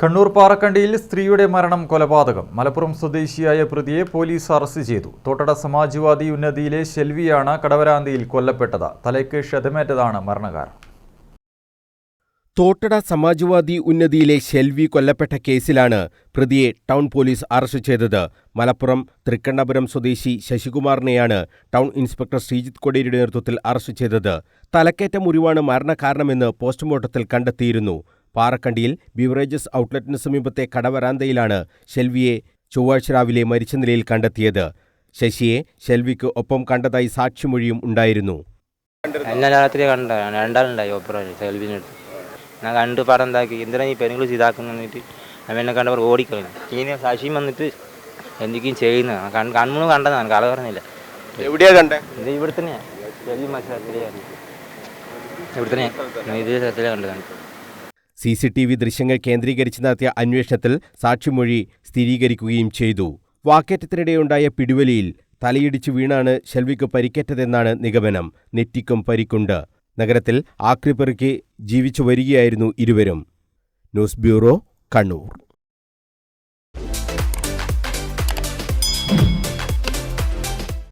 കണ്ണൂർ പാറക്കണ്ടിയിൽ സ്ത്രീയുടെ മരണം കൊലപാതകം. മലപ്പുറം സ്വദേശിയായ പ്രതിയെ പോലീസ് അറസ്റ്റ് ചെയ്തു. തോട്ടട സമാജ്വാദി ഉന്നതിയിലെ ശെൽവിയാണ് കടവരാന്തിയിൽ കൊല്ലപ്പെട്ടത്. തലയ്ക്ക് ക്ഷതമേറ്റതാണ് മരണകാരണം. തോട്ടട സമാജ്വാദി ഉന്നതിയിലെ ഷെൽവി കൊല്ലപ്പെട്ട കേസിലാണ് പ്രതിയെ ടൗൺ പോലീസ് അറസ്റ്റ് ചെയ്തത്. മലപ്പുറം തൃക്കണ്ണപുരം സ്വദേശി ശശികുമാറിനെയാണ് ടൗൺ ഇൻസ്പെക്ടർ ശ്രീജിത് കൊടിയുടെ നേതൃത്വത്തിൽ അറസ്റ്റ് ചെയ്തത്. തലക്കേറ്റ മുറിവാണ് മരണകാരണമെന്ന് പോസ്റ്റ്മോർട്ടത്തിൽ കണ്ടെത്തിയിരുന്നു. പാറക്കണ്ടിയിൽ ബിവറേജസ് ഔട്ട്ലെറ്റിന് സമീപത്തെ കടവരാന്തയിലാണ് ഷെൽവിയെ ചൊവ്വാഴ്ച രാവിലെ മരിച്ച നിലയിൽ കണ്ടെത്തിയത്. ശശിയെ ഷെൽവിക്ക് ഒപ്പം കണ്ടതായി സാക്ഷിമൊഴിയും ഉണ്ടായിരുന്നു. എന്നെ രാത്രി കണ്ട രണ്ടാളുണ്ടായി ഓപ്പറേഷൻ സെൽവിനടുത്ത് ഞാൻ കണ്ട് പടം എന്താക്കി എന്തിനാ ഈ പെരുങ്ങൾ ഇതാക്കുന്ന എന്നിട്ട്? അവൻ കണ്ടവർ ഓടിക്കളഞ്ഞു. ഇനി സാക്ഷിയും വന്നിട്ട് എന്തൊക്കെയും ചെയ്യുന്ന. കൺ കൺമുന്ന് കണ്ടതാണ് കഥ പറഞ്ഞില്ല. എവിടെയാ കണ്ടേ? ഇത് ഇവിടെ തന്നെയാണ് സെൽവി മത്സരത്തിലാണ് ഇവിടെ തന്നെയാണ് ഇതേ സ്ഥലത്തിലാണ് കണ്ടതാണ് സി സി ടി വി ദൃശ്യങ്ങൾ കേന്ദ്രീകരിച്ച് നടത്തിയ അന്വേഷണത്തിൽ സാക്ഷിമൊഴി സ്ഥിരീകരിക്കുകയും ചെയ്തു. വാക്കേറ്റത്തിനിടെയുണ്ടായ പിടിവലിയിൽ തലയിടിച്ച് വീണാണ് ഷെൽവിക്ക് പരിക്കേറ്റതെന്നാണ് നിഗമനം. നെറ്റിക്കും പരിക്കുണ്ട്. നഗരത്തിൽ ആക്രിപ്പെറുക്കി ജീവിച്ചു വരികയായിരുന്നു ഇരുവരും. News bureau Kannur.